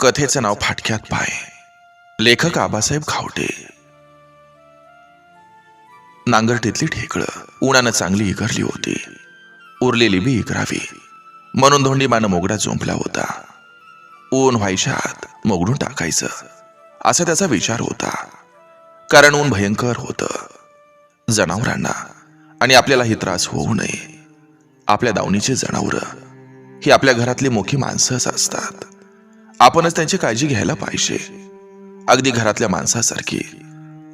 कथेचं नाव फाटक्यात पाय. लेखक आबासाहेब खावटे. नांगरटीतली ठेकळं. उन्हानं चांगली इकरली होती. उरलेली बी इकरावी म्हणून धोंडीमानं मोगडा झोंपला होता. ऊन व्हायच्या आत मोगडून टाकायचं. असा त्याचा विचार होता. कारण ऊन भयंकर होतं. जनावरांना. आणि आपल्यालाही त्रास होऊ नये. आपल्या दावणीचे जनावरं. ही आपल्या घरातली मोठी माणसंच असतात. आपणच त्यांची काळजी घ्यायला पाहिजे. अगदी घरातल्या माणसासारखी.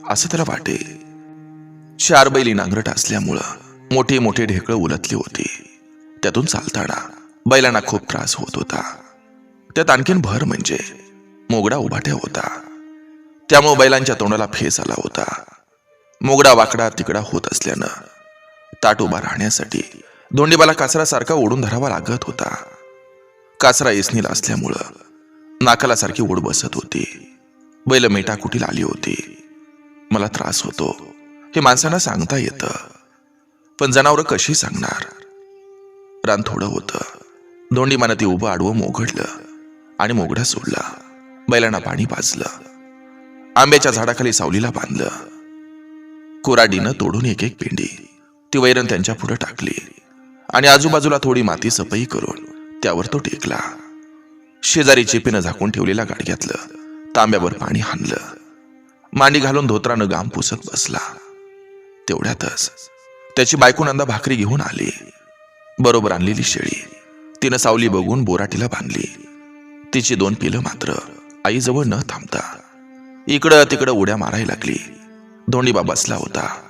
असं त्याला वाटे चार बैली नांगरट असल्यामुळं मोठी मोठी ढेकळं उलटली होती. त्यातून चालताना बैलांना खूप त्रास होत होता. त्यात आणखीन भर म्हणजे मोगडा उभाट्या होता. त्यामुळे बैलांच्या तोंडाला फेस आला होता. मोगडा वाकडा तिकडा होत असल्यानं ताट उभा राहण्यासाठी दोंडीबाला कासरासारखा ओढून धरावा लागत होता. कासरा इसनीला असल्यामुळं नाकाला सारखी ओढ बसत होती. बैल मेटा कुठील आली होती. मला त्रास होतो. हे माणसांना सांगता येतं. पण जनावरं कशी सांगणार? रान थोडं होतं. दोंडीमानं ती उभं आडवं मोघडलं आणि मोगडा सोडला. बैलांना पाणी पाजलं. आंब्याच्या झाडाखाली सावलीला बांधलं. कोराडीनं तोडून एक एक पेंडी ती वैरण त्यांच्या पुढे टाकली. आणि आजूबाजूला थोडी माती सपई करून त्यावर तो टेकला. शेजारी चेपीनं झाकून ठेवलेला गाड घेतलं तांब्यावर पाणी हाणलं. मांडी घालून धोत्रानं गाम पुसत बसला. तेवढ्यातच त्याची बायको नंदा भाकरी घेऊन आली. बरोबर आणलेली शेळी. तिनं सावली बघून बोराटीला बांधली. तिची दोन पिलं मात्र आईजवळ न थांबता इकडं तिकडं उड्या मारायला लागली. धोंडीबा बसला होता.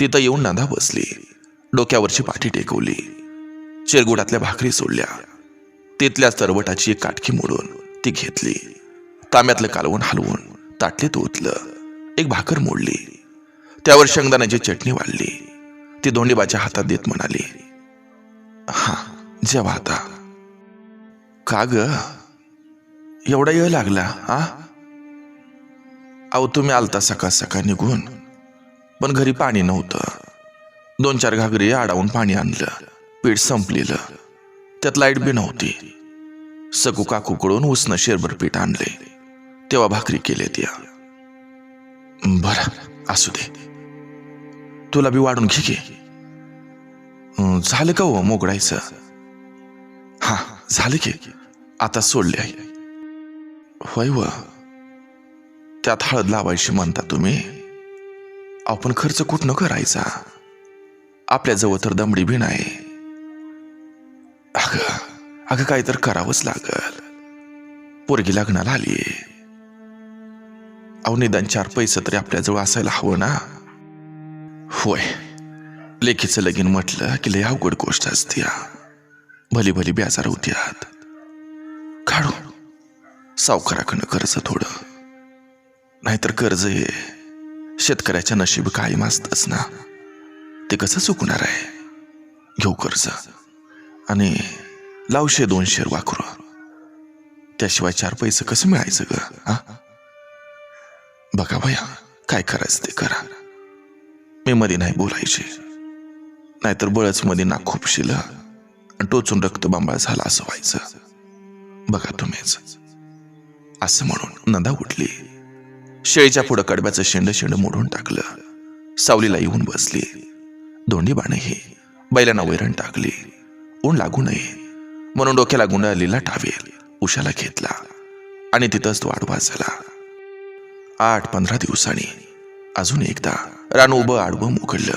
तिथं येऊन नंदा बसली. डोक्यावरची पाठी टेकवली. चिरगुडातल्या भाकरी सोडल्या. तिथल्या सरवटाची एक काटकी मोडून ती घेतली. तांब्यातलं कालवण हलवून ताटलीत ओतलं एक भाकर मोडली. त्यावर शेंगदाण्याची चटणी वाढली. ती धोंडीबाच्या हातात देत म्हणाली हा जेवा आता. का ग? एवढा येळ लागला हा अहो तुम्ही आलता सकाळ सकाळ निघून पण घरी पाणी नव्हतं. दोन चार घागरी आडावून पाणी आणलं. पीठ संपलेलं. त्यात लाइट बी नव्हती. सकू काकूकडून उसनं शेरभर पीठ आणले. तेव्हा भाकरी केले त्या. बरं असू दे. तुला बी वाढून घे की. झालं का हो मोगडायचं? हा झालं की. आता सोडले आहे होय व. त्यात हळद लावायची म्हणता तुम्ही? आपण खर्च कुठनं करायचा? आपल्याजवळ तर दमडी बी नाही. अगं अगं काय तर करावंच लागल. पोरगी लग्नाला आली अहो निदान चार पैसे तरी आपल्याजवळ असायला हवं ना. होय. लेखीचं लगीन म्हटलं की लय अवघड गोष्ट असते हा. भली भली बेजार होत्यात. काढू. सावकाराकडनं कर्ज थोडं. नाहीतर कर्ज हे शेतकऱ्याच्या नशीब कायम असतच ना. ते कसं चुकणार आहे? घेऊ कर्ज. आणि लावशे दोनशे वाकुर त्याशिवाय चार पैसे कसं मिळायचं ग हा? बघा भया काय करायचं ते करा. मी मध्ये नाही बोलायचे. नाहीतर बळच मध्ये नाक खुपशिलं आणि टोचून रक्तबांबाळ झाला असं व्हायचं. बघा तुम्हीच. असं म्हणून नंदा उठली. शेळीच्या पुढं कडब्याचं शेंड शेंड मोडून टाकलं. सावलीला येऊन बसली. दोंडी बाणही बैलांना वैरण टाकली. ऊन लागू नये. म्हणून डोक्याला गुंडाळलेला टावेल. उशाला घेतला. आणि तिथंच तो आडवास झाला. आठ पंधरा दिवसांनी अजून एकदा रान उभं आडवं उघडलं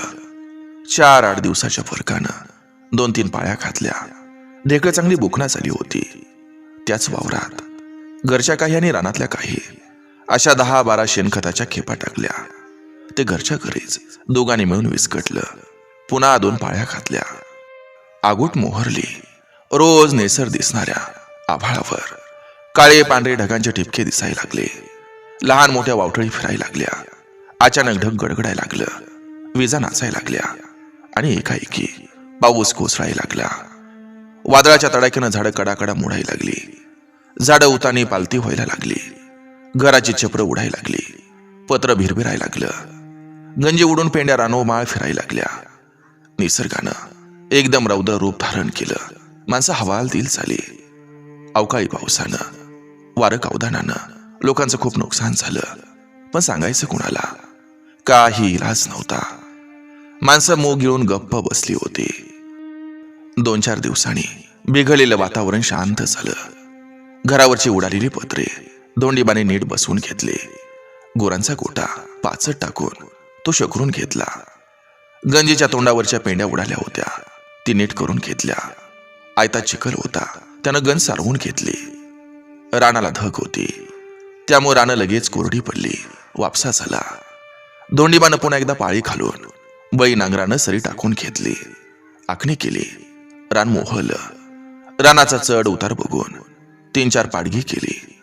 चार आठ दिवसाच्या फरकानं दोन तीन पाळ्या घातल्या. ढेकळं चांगली बुकना झाली होती. त्याच वावरात घरच्या काही आणि रानातल्या काही अशा दहा बारा शेणखताच्या खेपा टाकल्या. ते घरच्या घरीच दोघांनी मिळून विस्कटलं. पुन्हा दोन पाळ्या घातल्या. आगूट मोहरली. रोज नेसर दिसणाऱ्या आभाळावर. काळे पांढरे ढगांचे ठिपके दिसायला लागले. लहान मोठ्या वावटळी फिरायला लागल्या. अचानक ढग गडगडायला लागलं. विजा नाचायला लागल्या. आणि एकाएकी पाऊस कोसळायला लागला. वादळाच्या तडाख्यानं झाडं कडाकडा मोडायला लागली. झाडं उतानी पालती व्हायला लागली. घराची छपरं उडायला लागली. पत्र भिरभिरायला लागलं. गंजी उडून पेंड्या रानो माळ फिरायला लागल्या. निसर्गानं एकदम रौद्र रूप धारण केलं. माणसं हवाल दिल झाली अवकाळी पावसानं वारं कावधानानं लोकांचं खूप नुकसान झालं. पण सांगायचं कुणाला? काही इलाज नव्हता. माणसं मोग गिळून गप्प बसली होती. दोन चार दिवसांनी बिघडलेलं वातावरण शांत झालं. घरावरची उडालेली पत्रे दोंडीबाने नीट बसवून घेतले. गोरांचा गोटा पाचट टाकून तो शकरून घेतला. गंजीच्या तोंडावरच्या पेंड्या उडाल्या होत्या. ती नीट करून घेतल्या. आयता चिखल होता. त्यानं गन सारवून घेतली. रानाला धक होती. त्यामुळे रानं लगेच कोरडी पडली. वापसा झाला. दोंडीबानं पुन्हा एकदा पाळी घालून बैल नांगरानं सरी टाकून घेतली. आखणी केली. रान मोहलं. रानाचा चढ उतार बघून तीन चार पाडगी केली.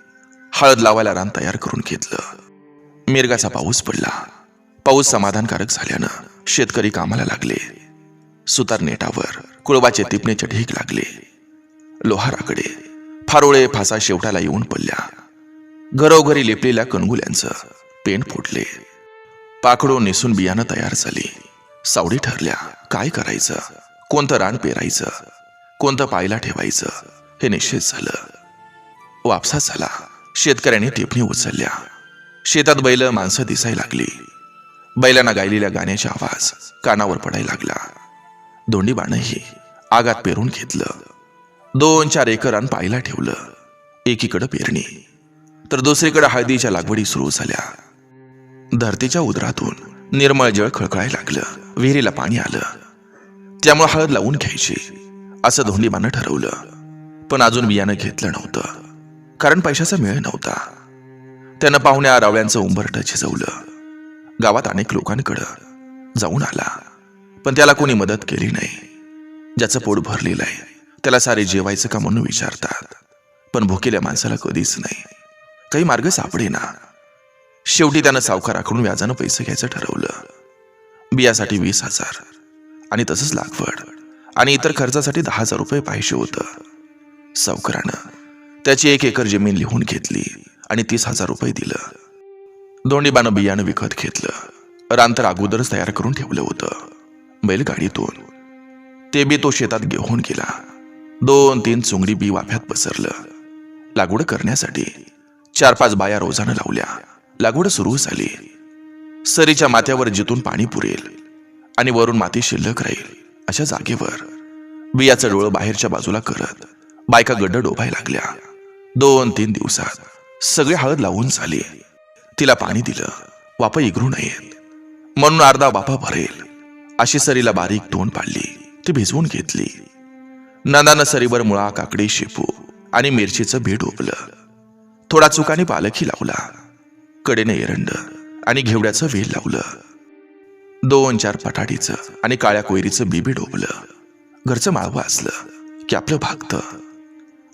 हळद लावायला रान तयार करून घेतलं. मिरगाचा पाऊस पडला. पाऊस समाधानकारक झाल्यानं शेतकरी कामाला लागले. सुतार नेटावर कुळबाचे तिपणेचे ढीक लागले. लोहाराकडे फारोळे फासा शेवटाला येऊन पडल्या. घरोघरी लेपलेल्या कणगुल्यांचं पेंट फुटले पाखडो नेसून बियाणं तयार झाली. सावडी ठरल्या काय करायचं? कोणतं रान पेरायचं? कोणतं पायला ठेवायचं? हे निश्चित झालं. वापसा झाला. शेतकऱ्यांनी टिपणी उचलल्या. शेतात बैल माणसं दिसायला लागली. बैलांना गायलेल्या गाण्याचा आवाज कानावर पडायला लागला. दोंडीबाणही आगात पेरून घेतलं. दोन चार एकरान पायला ठेवलं. एकीकडं पेरणी. तर दुसरीकडे हळदीच्या लागवडी सुरू झाल्या. धरतीच्या उदरातून निर्मळ जळ खळखळायला लागलं. विहिरीला पाणी आलं. त्यामुळे हळद लावून घ्यायची असं धोंडीबानं ठरवलं. पण अजून बियाणं घेतलं नव्हतं. कारण पैशाचा मेळ नव्हता. त्यानं पाहुण्या रावळ्यांचं उंबरट झिजवलं. गावात अनेक लोकांकडं जाऊन आला. पण त्याला कोणी मदत केली नाही. ज्याचं पोट भरलेलं आहे त्याला सारे जेवायचं का म्हणून विचारतात. पण भुकेल्या माणसाला कधीच नाही. काही मार्ग सापडेना. शेवटी त्यानं सावकाराकडून व्याजानं पैसे घ्यायचं ठरवलं. बियासाठी वीस हजार आणि तसंच लागवड आणि इतर खर्चासाठी दहा हजार रुपये पाहिजे होतं. सावकारानं त्याची एक एकर जमीन लिहून घेतली आणि तीस हजार रुपये दिलं. दोंडीबानं बियाणं विकत घेतलं. रांतर अगोदरच तयार करून ठेवलं होतं. बैलगाडीतून. ते बी तो शेतात घेऊन गेला. दोन तीन चुंगडी बी वाफ्यात पसरलं. लागवड करण्यासाठी चार पाच बाया रोजानं लावल्या. लागवड सुरू झाली. सरीच्या माथ्यावर जिथून पाणी पुरेल आणि वरून माती शिल्लक राहील अशा जागेवर बियाचं डोळं बाहेरच्या बाजूला करत बायका गड्ड डोबायला लागल्या. दोन तीन दिवसात सगळे हळद लावून झाली. तिला पाणी दिलं. वापा इगरू नयेत. म्हणून अर्धा वापा भरेल. अशी सरीला बारीक तोंड पाडली. ती भिजवून घेतली. नंदानं सरीवर मुळा काकडी शेपू आणि मिरचीचं बी डोबलं थोडा चुकाने पालखी लावला. कडेने एरंड आणि घेवड्याचं वेल लावलं. दोन चार पटाडीचं आणि काळ्या कोयरीचं बीबी डोबलं घरचं माळवं असलं की आपलं भागतं.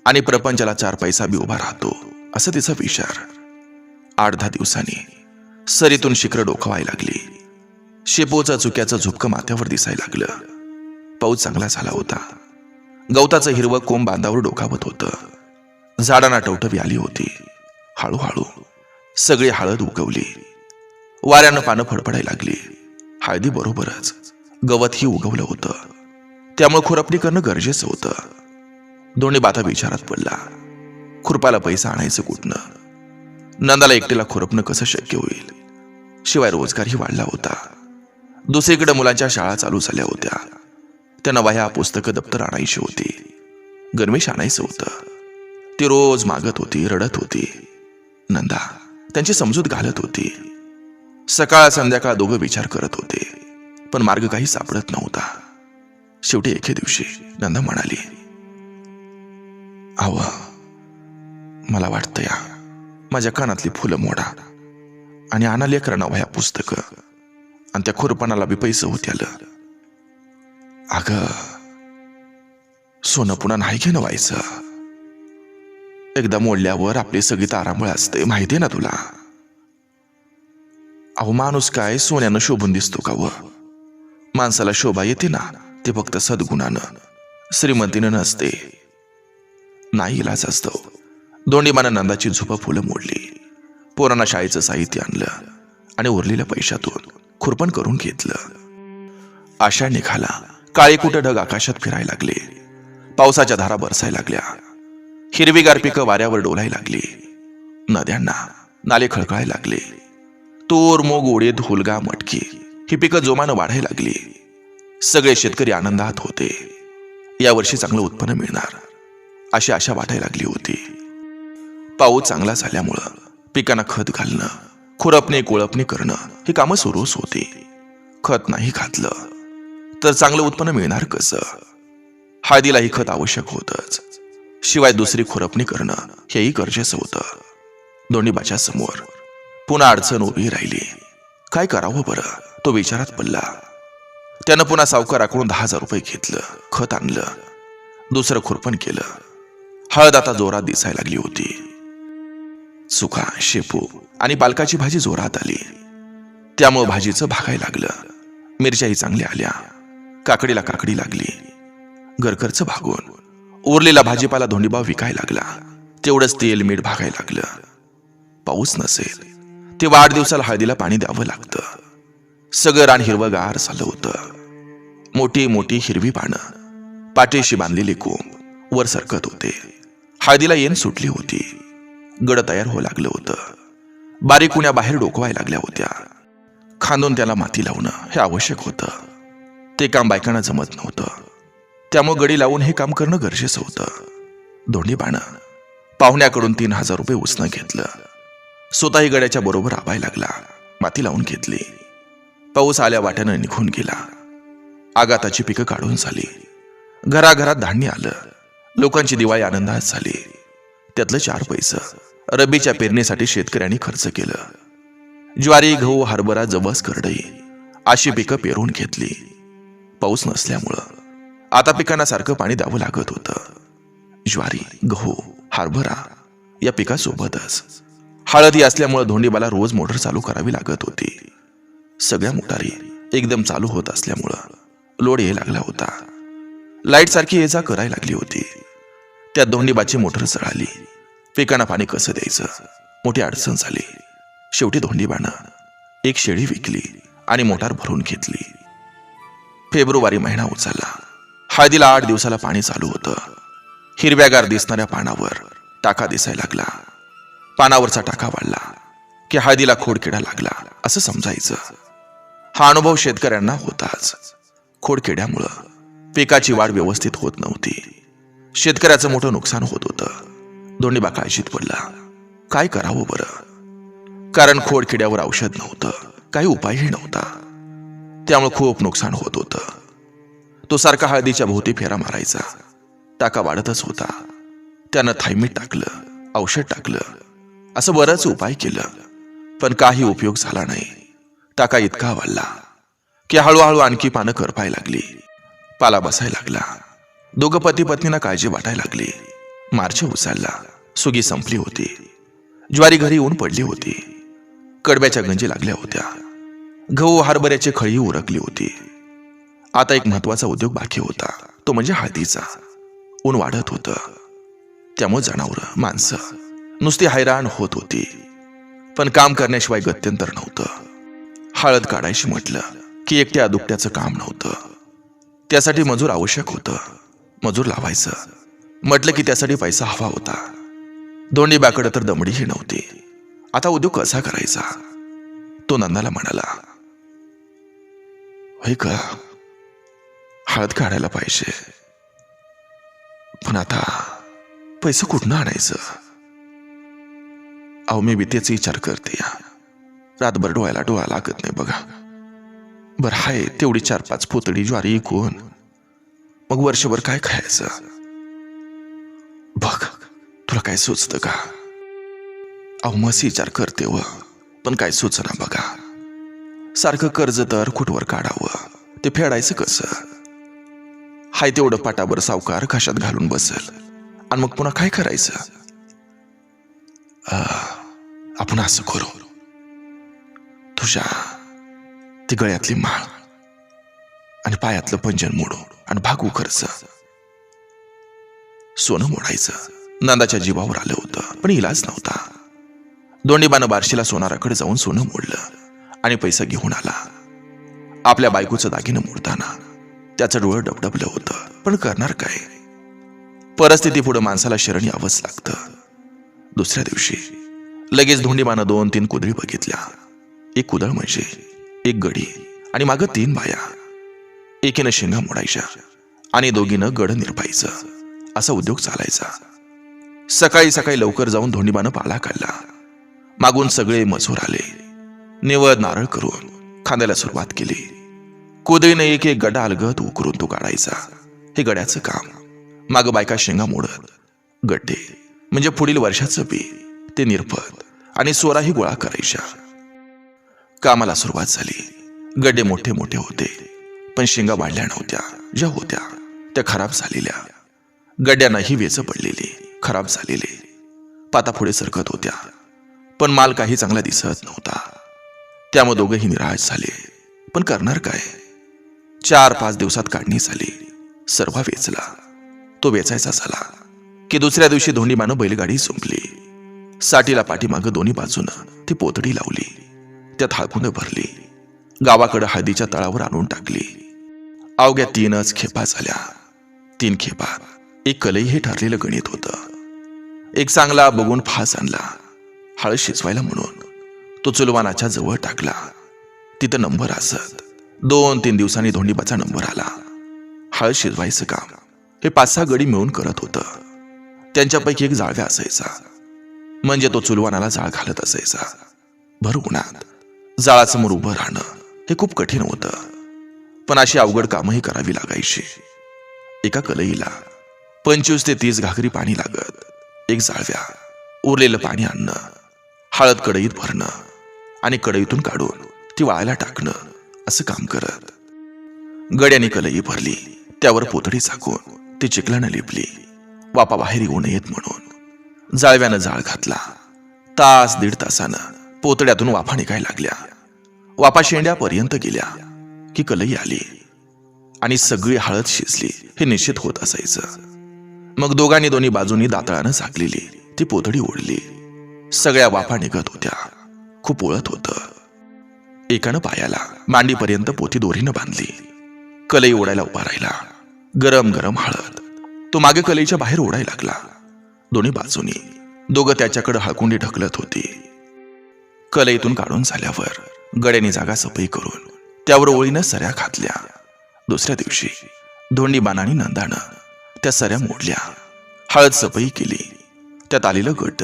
आणि प्रपंचाला चार पैसा बी उभा राहतो असं तिचा विचार. आठ दहा दिवसांनी सरीतून शिखरं डोकवायला लागली. शेपोचं चुक्याचं झुपकं माथ्यावर दिसायला लागलं. पाऊस चांगला झाला होता. गवताचं हिरवं कोंब बांधावर डोकावत होतं. झाडांना टवटवी आली होती. हळूहळू सगळी हळद उगवली. वाऱ्यानं पानं फडफडायला लागली. हळदी बरोबरच गवतही उगवलं होतं. त्यामुळे खुरपणी करणं गरजेचं होतं. दोन्ही बाता विचारात पडला. खुरपाला पैसा आणायचं कुठनं? नंदाला एकटीला खुरपणं कसं शक्य होईल? शिवाय रोजगारही वाढला होता. दुसरीकडे मुलांच्या शाळा चालू झाल्या होत्या. त्यांना वह्या पुस्तकं दप्तर आणायची होती. गणवेश आणायचं होतं. ती रोज मागत होती रडत होती. नंदा त्यांची समजूत घालत होती. सकाळ संध्याकाळ दोघं विचार करत होते. पण मार्ग काही सापडत नव्हता. शेवटी एके दिवशी नंदा म्हणाली आव मला वाटतं या माझ्या कानातली फुलं मोडा आणि आणा लेकरांना वह्या पुस्तकं आणि त्या खुरपणाला बी पैसे होते आलं अग सोनं पुन्हा नाही घेणं व्हायचं. एकदा मोडल्यावर आपली सगळी तारांबळ असते माहितीये ना तुला? अहो माणूस काय सोन्यानं शोभून दिसतो का व? माणसाला शोभा येते ना ते फक्त सद्गुणानं. श्रीमतीनं नसते. नाही इलाज असतो. दोंडीमानं नंदाची झोपं फुलं मोडली. पोरांना शाळेचं साहित्य आणलं आणि उरलेल्या पैशातून. खुरपण करून घेतलं. आषाढ निघाला. काळे कुठं ढग आकाशात फिरायला लागले. पावसाच्या धारा बरसायला लागल्या. हिरवीगार पिकं वाऱ्यावर डोलायला लागली. नद्यांना नाले खळखळायला लागले. तोर मोग उडीद हुलगा मटकी ही पिकं जोमानं वाढायला लागली. सगळे शेतकरी आनंदात होते. यावर्षी चांगलं उत्पन्न मिळणार अशी आशा वाटायला लागली होती. पाऊस चांगला झाल्यामुळं पिकांना खत घालणं खुरपणे कोळपणे करणं ही कामं सुरूच होती. खत नाही घातलं तर चांगलं उत्पन्न मिळणार कसं? हळदीलाही खत आवश्यक होतच. शिवाय दुसरी खुरपणी करणं हेही गरजेचं होतं. दोन्हीबाच्या समोर पुन्हा अडचण उभी राहिली. काय करावं बरं? तो विचारात पडला. त्यानं पुन्हा सावकाराकडून दहा हजार रुपये घेतलं खत आणलं. दुसरं खुरपण केलं. हळद आता जोरात दिसायला लागली होती. सुका शेपू आणि पालकाची भाजी जोरात आली. त्यामुळं भाजीचं भागायला लागलं. मिरच्याही चांगल्या आल्या. काकडीला काकडी लागली. गरकरचं भागून उरलेला भाजीपाला धोंडीबाव विकाय लागला. तेवढंच तेल मीठ भागायला लागलं. पाऊस नसेल. ते वाढदिवसाला हळदीला पाणी द्यावं लागतं. सगळं रान हिरवगार झालं होतं. मोठी मोठी हिरवी पानं. पाठीशी बांधलेली कोंब वर सरकत होते. हळदीला येण सुटली होती. गड तयार होऊ लागलं होतं. बारीक कुण्या बाहेर डोकवायला लागल्या होत्या. खांदून त्याला माती लावणं हे आवश्यक होतं. ते काम बायकांना जमत नव्हतं. त्यामुळे गडी लावून हे काम करणं गरजेचं होतं. दोन्ही बाणं पाहुण्याकडून तीन हजार रुपये उसनं घेतलं. स्वतःही गड्याच्या बरोबर आबाय लागला. माती लावून घेतली. पाऊस आल्या वाट्यानं निघून गेला. आगाताची पिकं काढून झाली. घराघरात धान्य आलं. लोकांची दिवाळी आनंदात झाली. त्यातलं चार पैसं. रब्बीच्या पेरणीसाठी शेतकऱ्यांनी खर्च केलं. ज्वारी गहू हरभरा जवस करडई अशी पिकं पेरून घेतली. पाऊस नसल्यामुळं. आता पिकांना सारखं पाणी द्यावं लागत होतं. ज्वारी गहू हरभरा या पिकासोबतच. हळदी असल्यामुळं धोंडीबाला रोज मोटर चालू करावी लागत होती. सगळ्या मोटारी एकदम चालू होत असल्यामुळं लोड ये लागला होता. लाइट सारखी ये जा करायला लागली होती. त्यात धोंडीबाची मोटर चढाली. पिकांना पाणी कसं द्यायचं? मोठी अडचण झाली. शेवटी धोंडीबानं एक शेळी विकली आणि मोटार भरून घेतली. फेब्रुवारी महिना उचलला. हळदीला आठ दिवसाला पाणी चालू होतं. हिरव्यागार दिसणाऱ्या पानावर टाका दिसायला लागला. पानावरचा टाका वाढला की हळदीला खोडकिडा लागला असं समजायचं. हा अनुभव शेतकऱ्यांना होताच. खोडकिड्यामुळं पिकाची वाढ व्यवस्थित होत नव्हती. शेतकऱ्याचं मोठं नुकसान होत होतं. दोन्ही काळजीत पडला काय करावं बरं? कारण खोडखिड्यावर औषध नव्हतं काही उपायही नव्हता. त्यामुळे खूप नुकसान होत होतं. तो सारखा हळदीच्या भोवती फेरा मारायचा. टाका वाढतच होता. त्यानं थायमीट टाकलं औषध टाकलं. असं बरंच उपाय केलं. पण काही उपयोग झाला नाही. टाका इतका वाढला की हळूहळू आणखी पानं करपाय लागली. पाला बसायला लागला. दोघं पती पत्नीना काळजी वाटायला लागली. मार्च उचलला. सुगी संपली होती. ज्वारी घरी येऊन पडली होती. कडब्याच्या गंजी लागल्या होत्या. गहू हरभऱ्याची खळी उरकली होती. आता एक महत्त्वाचा उद्योग बाकी होता. तो म्हणजे हळदीचा. ऊन वाढत होतं. त्यामुळे जनावरं माणसं नुसती हैराण होत होती. पण काम करण्याशिवाय गत्यंतर नव्हतं. हळद काढायशी म्हटलं की एकट्या दुकट्याचं काम नव्हतं. त्यासाठी मजूर आवश्यक होतं. मजूर लावायचं. म्हटलं की त्यासाठी पैसा हवा होता. दोन्ही बाकडं तर दमडीही नव्हती. आता उद्योग कसा करायचा? तो नंदाला म्हणाला होय का? हळद काढायला पाहिजे. पण आता पैसे कुठनं आणायचं? अहो मी बी तेच विचार करते या. रातभर डोळ्याला डोळा लागत नाही बघा. बर हाय तेवढी चार पाच पोतडी ज्वारी इकून मग वर्षभर काय खायचं? बघ तुला काय सुचतं का? अहो मस्त विचार करते व. पण काय सुचना बघा. सारखं कर्ज तर कुठवर काढावं? ते फेडायचं कसं? हाय तेवढं पाटावर सावकार कशात घालून बसल. आणि मग पुन्हा काय करायचं? आपण असं करू. तुझ्या ती गळ्यातली माळ आणि पायातलं पंजन मोडू आणि भागू खर्च. सोनं मोडायचं. नंदाच्या जीवावर आलं होतं पण इलाज नव्हता. दोंडीबानं बारशीला सोनाराकडे जाऊन सोनं मोडलं आणि पैसा घेऊन आला. आपल्या बायकोचं दागिनं मोडताना त्याचं डोळं डबडबलं होतं पण करणार काय? परिस्थिती पुढे माणसाला शरण यावंच लागतं. दुसऱ्या दिवशी लगेच धोंडीबानं दोन तीन कुदळी बघितल्या. एक कुदळ म्हणजे एक गडी आणि मागं तीन बाया. एकीनं शेंगा मोडायच्या आणि दोघीनं गड निरपायचं. असा उद्योग चालायचा. सकाळी सकाळी लवकर जाऊन धोंडीबानं पाला काढला. मागून सगळे मजूर आले. निवळ नारळ करून खांद्याला सुरुवात केली. कुदळीने एक एक गडा अलगत उकरून तो काढायचा. हे गड्याचं काम. माग बायका शेंगा मोडत गड्डे म्हणजे पुढील वर्षाचं बी ते निरपत आणि सोराही गोळा करायच्या. कामाला सुरुवात झाली. गड्डे मोठे मोठे होते. पण शेंगा वाढल्या नव्हत्या ज्या होत्या त्या खराब झालेल्या. गड्ड्यांनाही वेच पडलेले खराब झालेले. पाता पुढे सरकत होत्या. पण माल काही चांगला दिसत नव्हता. त्यामुळे दोघंही निराश झाले. पण करणार काय? चार पाच दिवसात काढणी झाली. सर्व वेचला. तो वेचायचा झाला. की दुसऱ्या दिवशी धोंडीमानं बैलगाडी सुंपली. साठीला पाठीमागं दोन्ही बाजूनं ती पोतडी लावली. त्यात हळकुंड भरली. गावाकडं हळदीच्या तळावर आणून टाकली. अवघ्या तीनच खेपा झाल्या. तीन खेपात एक कलई हे ठरलेलं गणित होतं. एक चांगला बघून फास आणला. हळद शिजवायला म्हणून. तो चुलवानाच्या जवळ टाकला. तिथं नंबर असत. दोन तीन दिवसांनी धोंडीबाचा नंबर आला. हळद शिजवायचं काम. हे पाच सहा गडी मिळून करत होतं. त्यांच्यापैकी एक जाळव्या असायचा. म्हणजे तो चुलवानाला जाळ घालत असायचा. भर उन्हात. जाळासमोर उभं राहणं हे खूप कठीण होतं. पण अशी अवघड कामही करावी लागायची. एका कलईला पंचवीस ते तीस घागरी पाणी लागत. एक जाळव्या उरलेलं पाणी आणणं हळद कढईत भरणं आणि कढईतून काढून ती वाळायला टाकणं असं काम करत. गड्याने कलई भरली त्यावर पोतडी झाकून ती चिखलानं लिपली. वापा बाहेर येऊ नयेत म्हणून. जाळव्यानं जाळ घातला. तास दीड तासानं पोतड्यातून वाफा निघायला लागल्या. वापा शेंड्यापर्यंत गेल्या की कलई आली आणि सगळी हळद शिजली हे निश्चित होत असायचं. मग दोघांनी दोन्ही बाजूनी दातळानं झाकलेली. ती पोतडी ओढली. सगळ्या वाफा निघत होत्या. खूप ओळत होतं. एकानं पायाला मांडीपर्यंत पोथी दोरीनं बांधली. कलई ओढायला उभा राहिला. गरम गरम हळद. तो मागे कलईच्या बाहेर ओढायला लागला. दोन्ही बाजूनी. दोघं त्याच्याकडे हळकुंडी ढकलत होती. कलईतून काढून झाल्यावर गड्याने जागा सफाई करून त्यावर ओळीनं सऱ्या घातल्या दुसऱ्या दिवशी धोंडी बाणानी नंदानं त्या सऱ्या मोडल्या. हळद सफाई केली. त्यात आलेलं गड्ड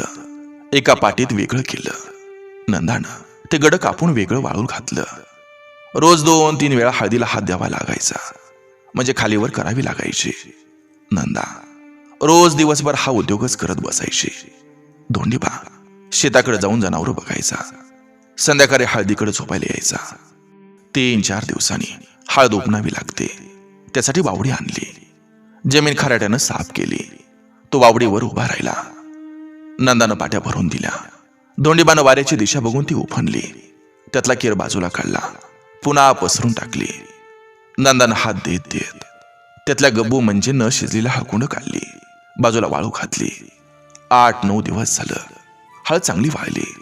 एका पाटीत वेगळं केलं. नंदानं ते गड कापून वेगळं वाळून घातलं. रोज दोन तीन वेळा हळदीला हात द्यावा लागायचा. म्हणजे खालीवर करावी लागायची. नंदा रोज दिवसभर हा उद्योगच करत बसायची. धोंडीबा शेताकडे जाऊन जनावरं बघायचा. संध्याकाळी हळदीकडे झोपायला यायचा. तीन चार दिवसांनी हळद उपणावी लागते. त्यासाठी वावडी आणली. जमीन खराट्यानं साफ केली. तो वावडीवर उभा राहिला. नंदानं पाट्या भरून दिल्या. धोंडीबानं वाऱ्याची दिशा बघून ती उफणली. त्यातला केर बाजूला काढला. पुन्हा पसरून टाकली. नंदानं हात देत देत त्यातल्या गब्बू म्हणजे न शिजलेला हळकुंड काढली. बाजूला वाळू घातली. आठ नऊ दिवस झालं. हळद चांगली वाळली.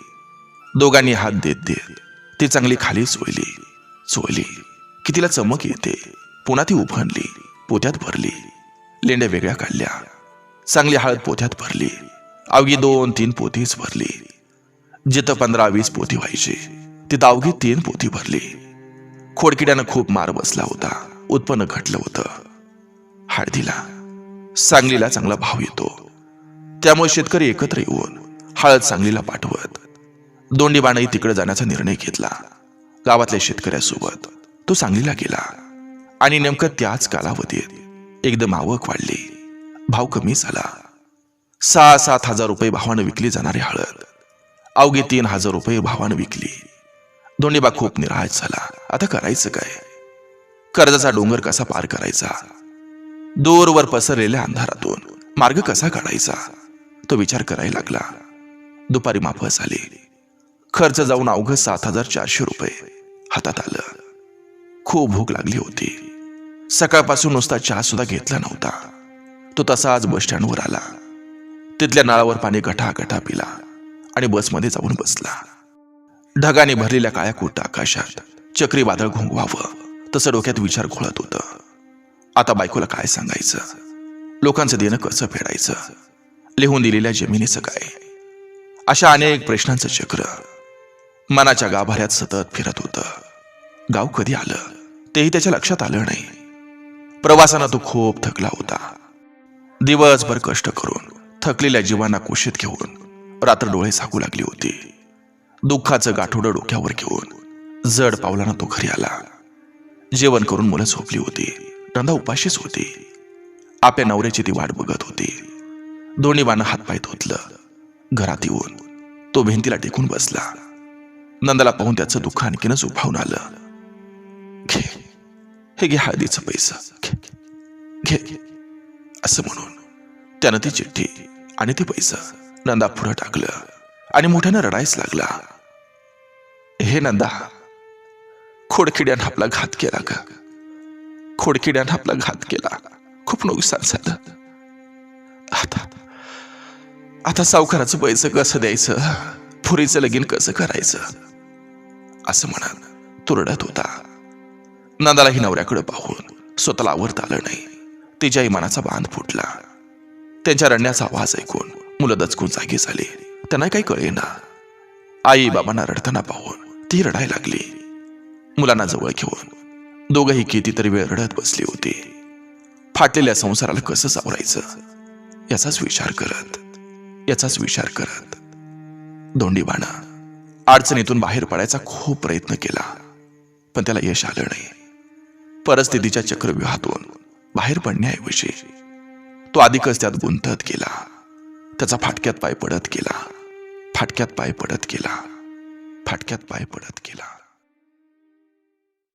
दोघांनी हात देत देत ती चांगली खाली सोयली. सोयली. की तिला चमक येते. पुन्हा ती उफणली. पोत्यात भरली. लेंड्या वेगळ्या काढल्या. चांगली हळद पोत्यात भरली. अवघी दोन तीन पोतीच भरली. जिथं पंधरा वीस पोती व्हायची तिथं अवघी तीन पोती भरली. खोडकिड्यानं खूप मार बसला होता. उत्पन्न घटलं होतं. हळदीला सांगलीला चांगला भाव येतो. त्यामुळे शेतकरी एकत्र येऊन हळद सांगलीला पाठवत दोंडीबाणही तिकडे जाण्याचा निर्णय घेतला. गावातल्या शेतकऱ्यासोबत तो सांगलीला गेला आणि नेमकं त्याच कालावधीत एकदम आवक वाढली. भाव कमी झाला. सहा सात हजार रुपये भावानं विकली जाणारी हळद. अवघी तीन हजार रुपये भावानं विकली. दोंडीबा खूप निराश झाला. आता करायचं काय? कर्जाचा डोंगर कसा पार करायचा? दूरवर पसरलेल्या अंधारातून मार्ग कसा काढायचा? तो विचार करायला लागला. दुपारी माफस आली खर्च जाऊन अवघं सात हजार चारशे रुपये हातात आलं. खूप भूक लागली होती. सकाळपासून नुसता चहा सुद्धा घेतला नव्हता. तो तसाच बस स्टँडवर आला. तिथल्या नळावर पाणी गठा गठा पिला आणि बसमध्ये जाऊन बसला. ढगाने भरलेल्या काळ्या कुट्ट आकाशात चक्रीवादळ घोंगवावं तसं डोक्यात विचार घोळत होतं. आता बायकोला काय सांगायचं? लोकांचं देणं कसं फेडायचं? लिहून दिलेल्या जमिनीचं काय? अशा अनेक प्रश्नांचं चक्र. मनाच्या गाभाऱ्यात सतत फिरत होतं. गाव कधी आलं? तेही त्याच्या लक्षात आलं नाही. प्रवासानं तो खूप थकला होता. दिवसभर कष्ट करून थकलेल्या जीवांना कुशीत घेऊन रात्र डोळे झाकू लागली होती. दुःखाचं गाठोडं डोक्यावर घेऊन जड पावलानं तो घरी आला. जेवण करून मुलं झोपली होती. नंदा उपाशीच होती. आपल्या नवऱ्याची ती वाट बघत होती. दोन्ही बानं हातपाय धुतलं. घरात येऊन तो भिंतीला टेकून बसला. नंदाला पाहून त्याचं दुःख आणखीनच उभावून आलं. घे. हे घे हळदीचं पैसा. घे. घे. असं म्हणून त्यानं ती चिठ्ठी आणि ते पैसा नंदा पुढं टाकलं आणि मोठ्यानं रडायच लागला. हे नंदा खोडकिड्यानं आपला घात केला का? खोडकिड्यानं आपला घात केला. खूप नुकसान झालं. आता आता सावकाराचं पैसे कसं द्यायचं? पुरीचं लगीन कसं करायचं? असं म्हणा तो रडत होता. नंदालाही नवऱ्याकडे पाहून स्वतःला आवरता आलं नाही. तिच्याही मनाचा बांध फुटला. त्यांच्या रडण्याचा आवाज ऐकून मुलं दचकून जागी झाली. त्यांना काही कळेना. आई बाबांना रडताना पाहून ती रडायला लागली. मुलांना जवळ घेऊन दोघंही कितीतरी वेळ रडत बसली होती. फाटलेल्या संसाराला कसं सावरायचं? याचाच विचार करत याचाच विचार करत दोंडीबाणा अडचणीतून बाहेर पडायचा खूप प्रयत्न केला. पण त्याला यश आलं नाही. परिस्थितीच्या चक्रव्यूहातून बाहेर पडण्याऐवजी तो अधिकच त्यात गुंतत गेला. त्याचा फाटक्यात पाय पडत गेला. फाटक्यात पाय पडत गेला. फाटक्यात पाय पडत गेला.